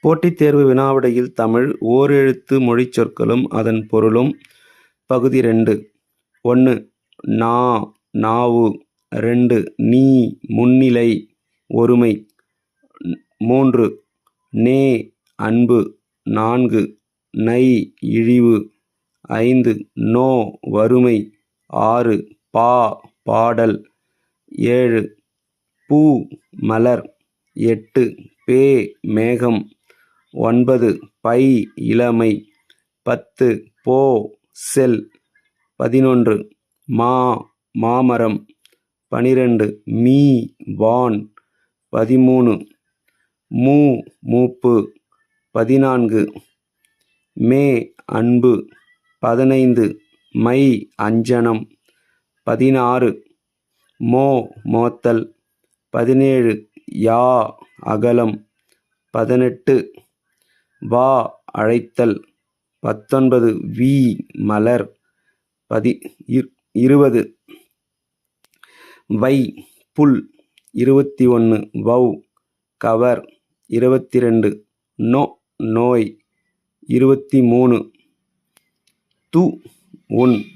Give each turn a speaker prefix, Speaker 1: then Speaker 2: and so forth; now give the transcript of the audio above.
Speaker 1: போட்டித் தேர்வு வினாவிடையில் தமிழ் ஓரெழுத்து மொழிச்சொற்களும் அதன் பொருளும் பகுதி ரெண்டு. ஒன்று நா நாவு. ரெண்டு நீ முன்னிலை ஒருமை. மூன்று நே அன்பு. நான்கு நை இழிவு. ஐந்து நோ வறுமை. ஆறு பா பாடல். ஏழு பூ மலர். எட்டு பே மேகம். ஒன்பது பை இளமை. பத்து போ செல். பதினொன்று மா மாமரம். பனிரெண்டு மீ வான். பதிமூணு மூ மூப்பு. பதினான்கு மே அன்பு. பதினைந்து மை அஞ்சனம். பதினாறு மோ மோத்தல். பதினேழு யா அகலம். பதினெட்டு வா அழைத்தல். பத்தொன்பது வி மலர். பதி இரு இருபது. வை புல். இருபத்தி ஒன்று வௌ. கவர். இருபத்தி ரெண்டு நோ நோய். இருபத்தி மூணு து உன்